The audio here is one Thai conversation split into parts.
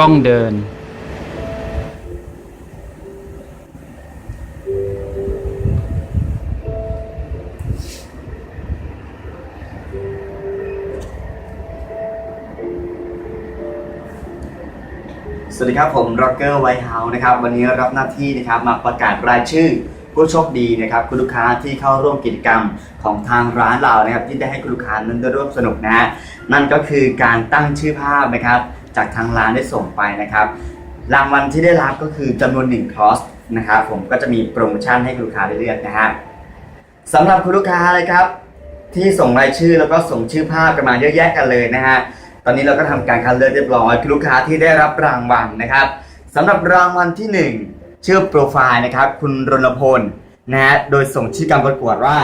กล้องเดิน สวัสดีครับ ผมร็อกเกอร์ไวท์เฮาส์นะครับ วันนี้รับหน้าที่นะครับมาประกาศรายชื่อผู้โชคดีนะครับคุณลูกค้าที่เข้าร่วมกิจกรรมของทางร้านเรานะครับ ที่ได้ให้คุณลูกค้านั้นได้ร่วมสนุกนะฮะนั่นก็คือการตั้งชื่อภาพนะครับ จากทางร้านได้ส่งไปนะครับ รางวัลที่ได้รับก็คือจำนวน1คอร์สนะครับผมก็จะมีโปรโมชั่นให้ลูกค้าได้เลือกนะฮะสำหรับคุณลูกค้าเลยครับ ที่ส่งรายชื่อแล้วก็ส่งชื่อภาพกันมาเยอะแยะกันเลยนะฮะตอนนี้เราก็ทำการคัดเลือกเรียบร้อยคือลูกค้าที่ได้รับรางวัลนะครับสำหรับรางวัลที่ 1 ชื่อโปรไฟล์นะครับ คุณรณพลนะฮะโดยส่งชื่อการประกวดว่า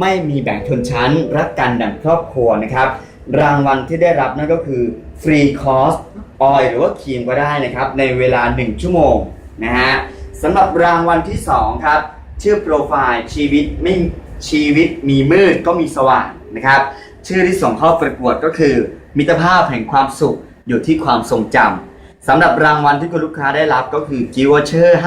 ไม่มีแบ่งชนชั้นรักกันดั่งครอบครัวนะครับ รางวัลที่ได้รับนั่นก็คือฟรีคอร์สออยหรือว่าครีมก็ได้นะครับ ในเวลา 1 ชั่วโมงนะฮะสำหรับรางวัลที่ 2 ครับ ชื่อโปรไฟล์ชีวิตไม่ชีวิตมีมืดก็มีสว่างนะครับ ชื่อที่ส่งเข้าประกวดก็คือ มิตรภาพแห่งความสุขอยู่ที่ความทรงจำสำหรับรางวัลที่คุณลูกค้าได้รับก็คือกิวเชอร์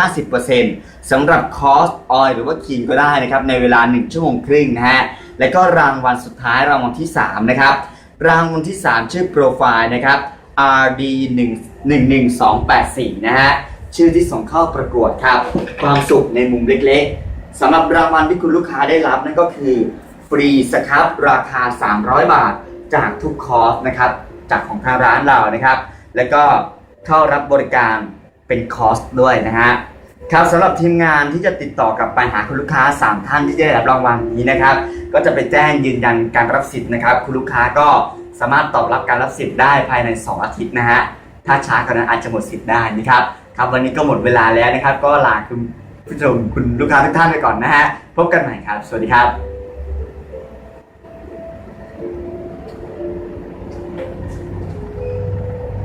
50%สำหรับคอสออยหรือว่าครีมก็ได้นะครับ ในเวลา 1 ชั่วโมงครึ่งนะฮะ และก็รางวัลสุดท้ายรางวัลที่ 3 นะครับ รางวัลที่ 3 ชื่อโปรไฟล์นะครับ RD 1 11284นะฮะ ชื่อที่ส่งเข้าประกวดครับ ความสุขในมุมเล็กๆสำหรับรางวัลที่คุณลูกค้าได้รับนั่นก็คือ ฟรีสครับราคา 300 บาทจากทุกคอร์สนะครับ จากของทางร้านเรานะครับ แล้วก็เข้ารับบริการเป็นคอร์สด้วยนะฮะ ครับสำหรับทีมงานที่จะติดต่อกลับไปหาคุณลูกค้า 3 ท่านที่จะได้รับรางวัลนี้นะครับ ก็จะไปแจ้งยืนยันการรับสิทธิ์นะครับ คุณลูกค้าก็สามารถตอบรับการรับสิทธิ์ได้ภายใน 2 อาทิตย์นะฮะถ้าช้ากว่านั้นอาจจะหมดสิทธิ์ได้นะครับครับวันนี้ก็หมดเวลาแล้วนะครับ ก็ลาคุณผู้ชมคุณลูกค้าทุกท่านไปก่อนนะฮะพบกันใหม่ครับ สวัสดีครับ